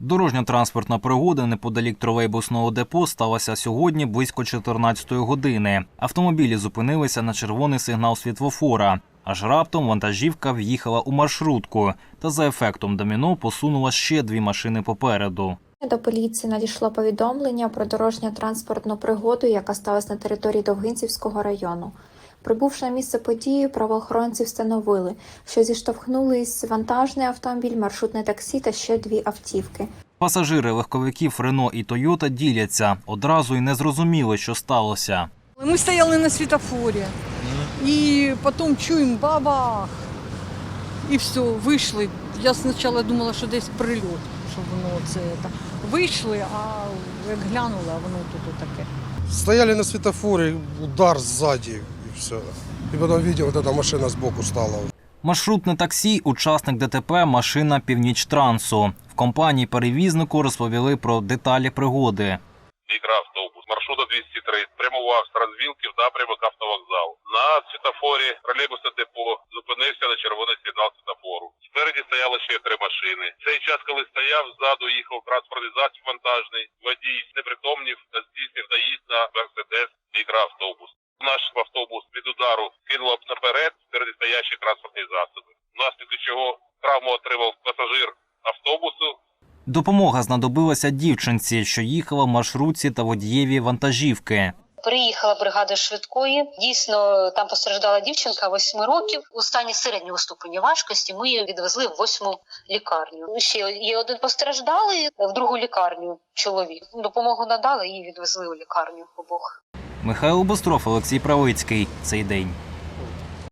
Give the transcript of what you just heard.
Дорожньо-транспортна пригода неподалік тролейбусного депо сталася сьогодні близько 14 години. Автомобілі зупинилися на червоний сигнал світлофора. Аж раптом вантажівка в'їхала у маршрутку та за ефектом доміно посунула ще дві машини попереду. До поліції надійшло повідомлення про дорожньо-транспортну пригоду, яка сталася на території Довгинцівського району. Прибувши на місце події, правоохоронці встановили, що зіштовхнулись вантажний автомобіль, маршрутне таксі та ще дві автівки. Пасажири легковиків Рено і Тойота діляться. Одразу й не зрозуміли, що сталося. Ми стояли на світофорі і потім чуємо бабах. І все, вийшли. Я спочатку думала, що десь прильот, що воно це. та. Вийшли, а як глянула, воно тут таке. Стояли на светофоре, удар сзади и все. И потом видел, вот эта машина сбоку стала. Маршрутне таксі, учасник ДТП, машина Північтрансу. В компанії перевізнику розповіли про деталі пригоди. мікроавтобус маршрута 203 прямував з розвілки в напрямок автовокзал. На світофорі тролейбуса депо зупинився на червоний сигнал світофору. Спереді стояло ще три машини. В цей час, коли стояв, ззаду їхав транспортний засіб вантажний. Водій непритомнів та здійснив наїзд на мерседес мікроавтобус. Наш автобус від удару кинуло б наперед спереді стоящі транспортні засоби. Внаслідок чого травму отримав пасажир автобусу Допомога знадобилася дівчинці, що їхала в маршрутці та водієві вантажівки. Приїхала бригада швидкої. Дійсно, там постраждала дівчинка 8 років у стані середнього ступеня важкості. Ми її відвезли в восьму лікарню. Ще є один постраждалий в другу лікарню. Чоловік допомогу надали і відвезли у лікарню обох. Михайло Бостров, Олексій Правицький. Цей день.